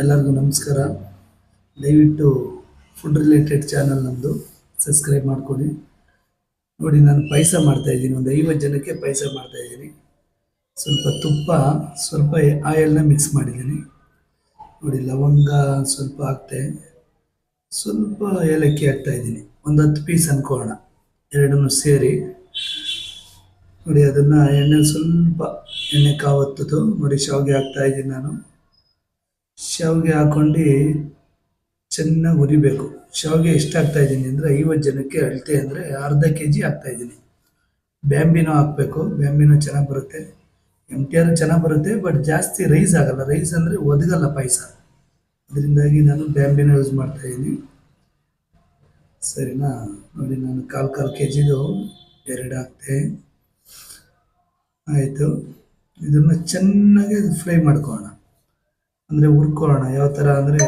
ಎಲ್ಲರಿಗೂ ನಮಸ್ಕಾರ. ದಯವಿಟ್ಟು ಫುಡ್ ರಿಲೇಟೆಡ್ ಚಾನಲ್ ನಮ್ಮದು ಸಬ್ಸ್ಕ್ರೈಬ್ ಮಾಡ್ಕೊಳ್ಳಿ. ನೋಡಿ, ನಾನು ಪಾಯಸ ಮಾಡ್ತಾ ಇದ್ದೀನಿ. ಒಂದು ಐವತ್ತು ಜನಕ್ಕೆ ಪಾಯಸ ಮಾಡ್ತಾ ಇದ್ದೀನಿ. ಸ್ವಲ್ಪ ತುಪ್ಪ, ಸ್ವಲ್ಪ ಆಯಲ್ನ ಮಿಕ್ಸ್ ಮಾಡಿದ್ದೀನಿ. ನೋಡಿ, ಲವಂಗ ಸ್ವಲ್ಪ ಹಾಕ್ತೆ. ಸ್ವಲ್ಪ ಏಲಕ್ಕಿ ಹಾಕ್ತಾ ಇದ್ದೀನಿ. ಒಂದು ಹತ್ತು ಪೀಸ್ ಅನ್ಕೋಣ ಎರಡನ್ನೂ ಸೇರಿ. ನೋಡಿ, ಅದನ್ನು ಎಣ್ಣೆ ಸ್ವಲ್ಪ ಎಣ್ಣೆ ಕಾವತ್ತದು. ನೋಡಿ, ಶಾವಿಗೆ ಹಾಕ್ತಾ ಇದ್ದೀನಿ ನಾನು. ಶಾವಿಗೆ ಹಾಕೊಂಡು ಚೆನ್ನಾಗಿ ಹುರಿಬೇಕು. ಶಾವಿಗೆ ಎಷ್ಟು ಹಾಕ್ತಾ ಇದ್ದೀನಿ ಅಂದರೆ ಐವತ್ತು ಜನಕ್ಕೆ ಅಳತೆ ಅಂದರೆ ಅರ್ಧ ಕೆ ಜಿ ಹಾಕ್ತಾ ಇದ್ದೀನಿ. ಬ್ಯಾಂಬಿನೋ ಹಾಕಬೇಕು. ಬ್ಯಾಂಬಿನೋ ಚೆನ್ನಾಗಿ ಬರುತ್ತೆ. ಎಂ ಟಿ ಆರ್ ಚೆನ್ನಾಗಿ ಬರುತ್ತೆ ಬಟ್ ಜಾಸ್ತಿ ರೈಸ್ ಆಗಲ್ಲ. ರೈಸ್ ಅಂದರೆ ಒದಗಲ್ಲ ಪಾಯಸ. ಅದರಿಂದಾಗಿ ನಾನು ಬ್ಯಾಂಬಿನ ಯೂಸ್ ಮಾಡ್ತಾ ಇದ್ದೀನಿ. ಸರಿನಾ? ನೋಡಿ, ನಾನು ಕಾಲು ಕಾಲು ಕೆ ಜಿದು ಎರಡು ಹಾಕ್ತೆ. ಆಯಿತು. ಇದನ್ನು ಚೆನ್ನಾಗಿ ಫ್ರೈ ಮಾಡ್ಕೊಳ್ಳೋಣ. ಅಂದರೆ ಹುರ್ಕೊಳ್ಳೋಣ. ಯಾವ ಥರ ಅಂದರೆ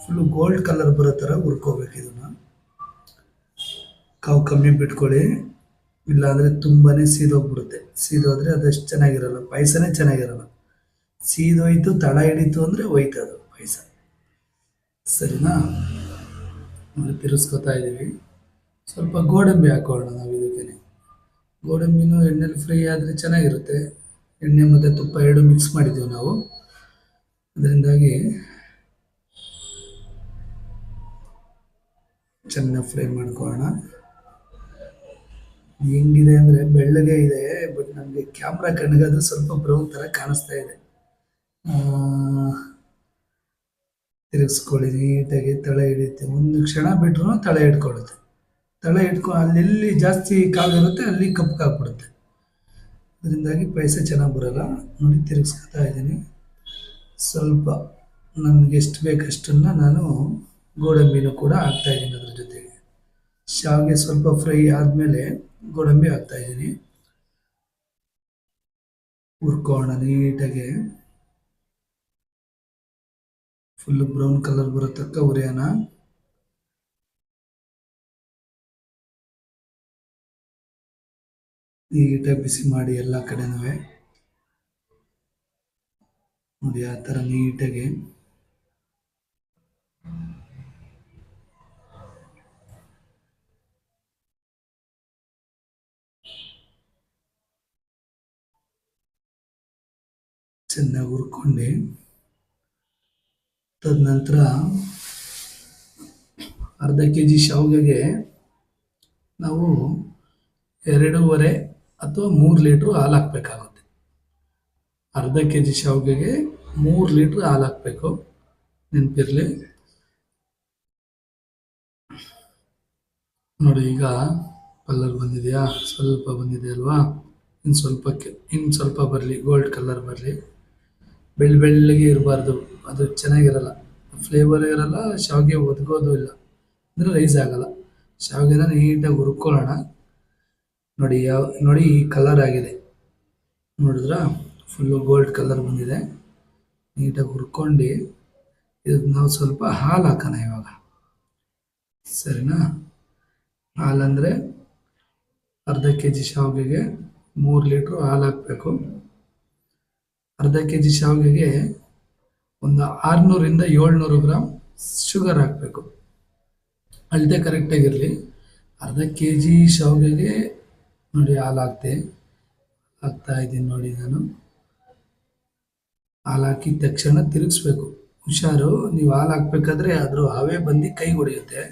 ಫುಲ್ಲು ಗೋಲ್ಡ್ ಕಲರ್ ಬರೋ ಥರ ಹುರ್ಕೋಬೇಕು ಇದನ್ನು. ಕಾವು ಕಮ್ಮಿ ಬಿಟ್ಕೊಳ್ಳಿ. ಇಲ್ಲಾಂದರೆ ತುಂಬಾ ಸೀದೋಗ್ಬಿಡುತ್ತೆ. ಸೀದೋದ್ರೆ ಅದಷ್ಟು ಚೆನ್ನಾಗಿರಲ್ಲ. ಪಾಯಸನೇ ಚೆನ್ನಾಗಿರಲ್ಲ. ಸೀದೋಯ್ತು, ತಳ ಹಿಡಿತು ಅಂದರೆ ಅದು ಪಾಯಸ. ಸರಿನಾ? ಅಂದರೆ ತಿರ್ಸ್ಕೊತಾ ಇದ್ದೀವಿ ಸ್ವಲ್ಪ ಗೋಡಂಬಿ ಹಾಕೋಣ ನಾವು ಇದಕ್ಕೆ ಗೋಡಂಬಿನೂ ಎಣ್ಣೆಲಿ ಫ್ರೈ ಆದರೆ ಚೆನ್ನಾಗಿರುತ್ತೆ. ಎಣ್ಣೆ ಮತ್ತು ತುಪ್ಪ ಎರಡು ಮಿಕ್ಸ್ ಮಾಡಿದ್ದೀವಿ ನಾವು. ಅದರಿಂದಾಗಿ ಚೆನ್ನಾಗಿ ಫ್ರೈ ಮಾಡ್ಕೊಳ್ಳೋಣ. ಹೆಂಗಿದೆ ಅಂದರೆ ಬೆಳ್ಳಗೆ ಇದೆ ಬಟ್ ನಮಗೆ ಕ್ಯಾಮ್ರಾ ಕಣ್ಗದು ಸ್ವಲ್ಪ ಬ್ರೌನ್ ಥರ ಕಾಣಿಸ್ತಾ ಇದೆ. ತಿರುಗಿಸ್ಕೊಳ್ಳಿ, ನೀಟಾಗಿ ತಳೆ ಹಿಡಿಯುತ್ತೆ. ಒಂದು ಕ್ಷಣ ಬಿಟ್ರು ತಳೆ ಹಿಡ್ಕೊಳ್ಳುತ್ತೆ. ತಳೆ ಹಿಡ್ಕೊ, ಅಲ್ಲೆಲ್ಲಿ ಜಾಸ್ತಿ ಕಾಲಿರುತ್ತೆ, ಅಲ್ಲಿ ಕಪ್ಪಗಾಗ್ಬಿಡುತ್ತೆ ಅದರಿಂದಾಗಿ ಪೈಸೆ ಚೆನ್ನಾಗಿ ಬರಲ್ಲ. ನೋಡಿ, ತಿರುಗಿಸ್ಕೊತಾ ಇದ್ದೀನಿ. ಸ್ವಲ್ಪ ನನಗೆ ಎಷ್ಟು ಬೇಕಷ್ಟನ್ನು ನಾನು ಗೋಡಂಬಿನೂ ಕೂಡ ಹಾಕ್ತಾ ಇದ್ದೀನಿ ಅದ್ರ ಜೊತೆಗೆ. ಶಾವಿಗೆ ಸ್ವಲ್ಪ ಫ್ರೈ ಆದಮೇಲೆ ಗೋಡಂಬಿ ಹಾಕ್ತಾ ಇದ್ದೀನಿ. ಹುರ್ಕೋಣ ನೀಟಾಗಿ. ಫುಲ್ ಬ್ರೌನ್ ಕಲರ್ ಬರೋ ತಕ್ಕ ಉರಿಯೋಣ ನೀಟಾಗಿ ಬಿಸಿ ಮಾಡಿ ಎಲ್ಲ ಕಡೆನೂ. ನೋಡಿ, ಆ ಥರ ನೀಟಾಗಿ. ಚೆನ್ನಾಗಿ ಹುರ್ಕೊಂಡು. ತದನಂತರ ಅರ್ಧ ಕೆ ಜಿ ಶಾವಿಗೆಗೆ ನಾವು ಎರಡೂವರೆ ಅಥವಾ ಮೂರು ಲೀಟ್ರು ಹಾಲು ಹಾಕ್ಬೇಕಾಗುತ್ತೆ. ಅರ್ಧ ಕೆ ಜಿ ಶಾವಿಗೆಗೆ ಮೂರು ಲೀಟ್ರ್ ಹಾಲು ಹಾಕಬೇಕು. ನೆನಪಿರಲಿ. ನೋಡಿ, ಈಗ ಕಲರ್ ಬಂದಿದೆಯಾ? ಸ್ವಲ್ಪ ಬಂದಿದೆ ಅಲ್ವಾ? ಇನ್ನು ಸ್ವಲ್ಪಕ್ಕೆ ಇನ್ನು ಸ್ವಲ್ಪ ಬರಲಿ, ಗೋಲ್ಡ್ ಕಲರ್ ಬರಲಿ. ಬೆಳ್ಳಿ ಬೆಳ್ಳಗೆ ಇರಬಾರ್ದು. ಅದು ಚೆನ್ನಾಗಿರಲ್ಲ. ಫ್ಲೇವರ್ ಇರಲ್ಲ, ಶಾವಿಗೆ ಒದಗೋದು ಇಲ್ಲ. ಅಂದರೆ ರೈಸ್ ಆಗಲ್ಲ. ಶಾವಿಗೆನ ನೀಟಾಗಿ ಹುರ್ಕೊಳ್ಳೋಣ. ನೋಡಿ, ಯಾವ, ನೋಡಿ ಈ ಕಲರ್ ಆಗಿದೆ. ನೋಡಿದ್ರಾ? ಫುಲ್ಲು ಗೋಲ್ಡ್ ಕಲರ್ ಬಂದಿದೆ. ನೀಟಾಗಿ ಹುರ್ಕೊಂಡು ಇದಕ್ಕೆ ನಾವು ಸ್ವಲ್ಪ ಹಾಲು ಹಾಕೋಣ ಇವಾಗ. ಸರಿನಾ? ಹಾಲಂದರೆ ಅರ್ಧ ಕೆ ಜಿ ಶಾವಿಗೆಗೆ ಮೂರು ಲೀಟ್ರು ಹಾಲು ಹಾಕಬೇಕು. ಅರ್ಧ ಕೆ ಜಿ ಶಾವಿಗೆಗೆ ಒಂದು ಆರುನೂರಿಂದ ಏಳ್ನೂರು ಗ್ರಾಮ್ ಶುಗರ್ ಹಾಕಬೇಕು. ಅಳತೆ ಕರೆಕ್ಟಾಗಿರಲಿ ಅರ್ಧ ಕೆ ಜಿ ಶಾವಿಗೆಗೆ ನೋಡಿ ಹಾಲು ಹಾಕ್ತೆ. ಹಾಕ್ತಾ ಇದ್ದೀನಿ ನೋಡಿ ನಾನು. ಹಾಲು ಹಾಕಿದ ತಕ್ಷಣ ತಿರುಗಿಸ್ಬೇಕು. ಹುಷಾರು, ನೀವು ಹಾಲು ಹಾಕ್ಬೇಕಾದ್ರೆ ಅದ್ರ ಹಾವೇ ಬಂದು ಕೈ ಹೊಡೆಯುತ್ತೆ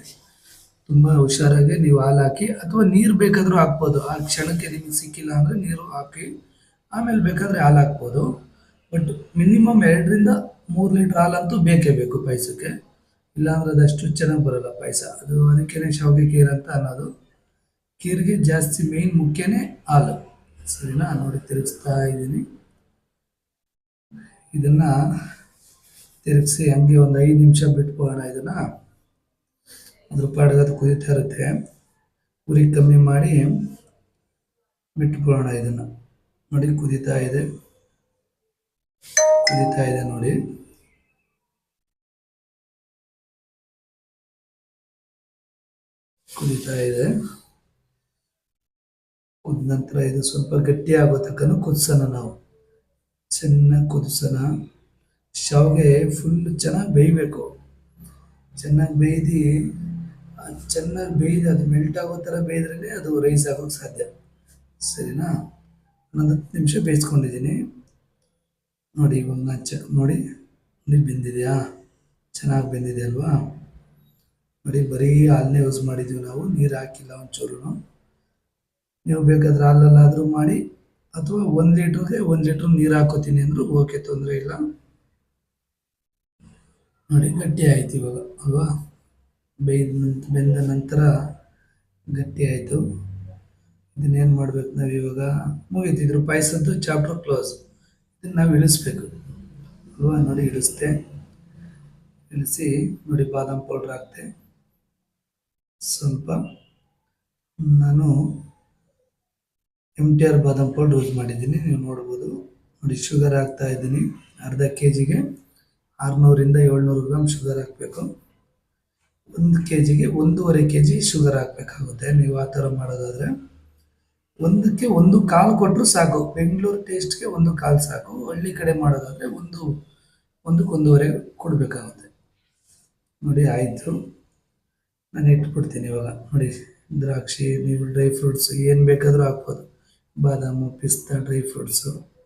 ತುಂಬ ಹುಷಾರಾಗಿ ನೀವು ಹಾಲು ಹಾಕಿ, ಅಥವಾ ನೀರು ಬೇಕಾದರೂ ಹಾಕ್ಬೋದು. ಆ ಕ್ಷಣಕ್ಕೆ ನಿಮಗೆ ಸಿಕ್ಕಿಲ್ಲ ಅಂದರೆ ನೀರು ಹಾಕಿ, ಆಮೇಲೆ ಬೇಕಾದರೆ ಹಾಲು ಹಾಕ್ಬೋದು. ಬಟ್ ಮಿನಿಮಮ್ ಎರಡರಿಂದ ಮೂರು ಲೀಟ್ರ್ ಹಾಲಂತೂ ಬೇಕೇ ಬೇಕು ಪಾಯಸಕ್ಕೆ. ಇಲ್ಲಾಂದ್ರೆ ಅದು ಅಷ್ಟು ಚೆನ್ನಾಗಿ ಬರೋಲ್ಲ ಪಾಯಸ. ಅದು ಅದಕ್ಕೇನೆ ಶಾವಿಗೆ ಖೀರ್ ಅಂತ ಅನ್ನೋದು. ಕೀರ್ಗೆ ಜಾಸ್ತಿ ಮೇಯ್ನ್ ಮುಖ್ಯನೇ ಹಾಲು. ಸರಿನಾ? ನೋಡಿ ತಿರುಗಿಸ್ತಾ ಇದ್ದೀನಿ. ಇದನ್ನ ತಿರುಗಿಸಿ ಹಂಗೆ ಒಂದು ಐದು ನಿಮಿಷ ಬಿಟ್ಬೋಣ ಇದನ್ನ. ಅದ್ರ ಪಾಡಿಗೆ ಅದು ಕುದೀತಾ ಇರುತ್ತೆ. ಉರಿ ಕಮ್ಮಿ ಮಾಡಿ ಬಿಟ್ಬಿಡೋಣ ಇದನ್ನ. ನೋಡಿ, ಕುದೀತಾ ಇದೆ. ಕುದೀತಾ ಇದೆ ನೋಡಿ. ಕುದೀತಾ ಇದೆ. ಕುದ ನಂತರ ಇದು ಸ್ವಲ್ಪ ಗಟ್ಟಿ ಆಗೋ ಕುದಿಸೋಣ ನಾವು. ಚೆನ್ನಾಗಿ ಕುದಿಸೋಣ ಶಾವಿಗೆ ಫುಲ್ ಚೆನ್ನಾಗಿ ಬೇಯಬೇಕು. ಚೆನ್ನಾಗಿ ಬೇಯ್ದು ಚೆನ್ನಾಗಿ ಬೇಯ್ದು, ಅದು ಮೆಲ್ಟ್ ಆಗೋ ಥರ ಬೇಯ್ದ್ರೇ ಅದು ರೈಸ್ ಆಗೋಕ್ಕೆ ಸಾಧ್ಯ. ಸರಿನಾ? ಒಂದು ಹತ್ತು ನಿಮಿಷ ಬೇಯಿಸ್ಕೊಂಡಿದ್ದೀನಿ. ನೋಡಿ ಇವಾಗ ನಾನು ಚೆಕ್ ನೋಡಿ. ನೀರು ಬೆಂದಿದೆಯಾ? ಚೆನ್ನಾಗಿ ಬೆಂದಿದೆ ಅಲ್ವಾ? ನೋಡಿ, ಬರೀ ಹಾಲನ್ನೇ ಯೂಸ್ ಮಾಡಿದ್ದೀವಿ ನಾವು. ನೀರು ಹಾಕಿಲ್ಲ ಒಂಚೂರು ನೀವು ಬೇಕಾದ್ರೆ ಹಾಲಲ್ಲಾದರೂ ಮಾಡಿ. ಅಥವಾ ಒಂದು ಲೀಟ್ರಿಗೆ ಒಂದು ಲೀಟ್ರ್ ನೀರು ಹಾಕೋತೀನಿ ಅಂದರೂ ಓಕೆ ತೊಂದರೆ ಇಲ್ಲ. ನೋಡಿ, ಗಟ್ಟಿ ಆಯ್ತು ಇವಾಗ, ಅಲ್ವಾ? ಬೇಯ್ದ ಬೆಂದ ನಂತರ ಗಟ್ಟಿ ಆಯಿತು. ಇದನ್ನೇನು ಮಾಡ್ಬೇಕು ನಾವು ಇವಾಗ? ಮುಗೀತು, ಇದ್ರ ಪಾಯಸದ್ದು ಚಾಪ್ಟರ್ ಕ್ಲೋಸ್ ಇದನ್ನು ನಾವು ಇಳಿಸ್ಬೇಕು. ಅಲ್ವಾ? ನೋಡಿ, ಇಳಿಸ್ದೆ. ಇಳಿಸಿ, ನೋಡಿ, ಬಾದಾಮ್ ಪೌಡ್ರ್ ಹಾಕ್ತೆ ಸ್ವಲ್ಪ ನಾನು ಎಂ ಟಿ ಆರ್ ಬಾದಾಮ್ ಪೌಡ್ರ್ ಯೂಸ್ ಮಾಡಿದ್ದೀನಿ. ನೀವು ನೋಡ್ಬೋದು. ನೋಡಿ ಶುಗರ್ ಹಾಕ್ತಾ ಇದ್ದೀನಿ. ಅರ್ಧ ಕೆ ಜಿಗೆ ಆರುನೂರಿಂದ ಏಳ್ನೂರು ಗ್ರಾಮ್ ಶುಗರ್ ಹಾಕಬೇಕು. ಒಂದು ಕೆ ಜಿಗೆ ಒಂದೂವರೆ ಕೆ ಜಿ ಶುಗರ್ ಹಾಕಬೇಕಾಗುತ್ತೆ. ನೀವು ಆ ಥರ ಮಾಡೋದಾದರೆ ಒಂದಕ್ಕೆ ಒಂದು ಕಾಲು ಕೊಟ್ಟರು ಸಾಕು. ಬೆಂಗಳೂರು ಟೇಸ್ಟ್ಗೆ ಒಂದು ಕಾಲು ಸಾಕು. ಹಳ್ಳಿ ಕಡೆ ಮಾಡೋದಾದರೆ ಒಂದು, ಒಂದಕ್ಕೆ ಒಂದೂವರೆ ಕೊಡಬೇಕಾಗುತ್ತೆ. ನೋಡಿ, ಆಯಿತು. ನಾನು ಇಟ್ಬಿಡ್ತೀನಿ ಇವಾಗ. ನೋಡಿ, ದ್ರಾಕ್ಷಿ, ನೀವು ಡ್ರೈ ಫ್ರೂಟ್ಸ್ ಏನು ಬೇಕಾದರೂ ಹಾಕ್ಬೋದು. ಬಾದಾಮು ಪಿಸ್ತಾ ಡ್ರೈ ಫ್ರೂಟ್ಸು.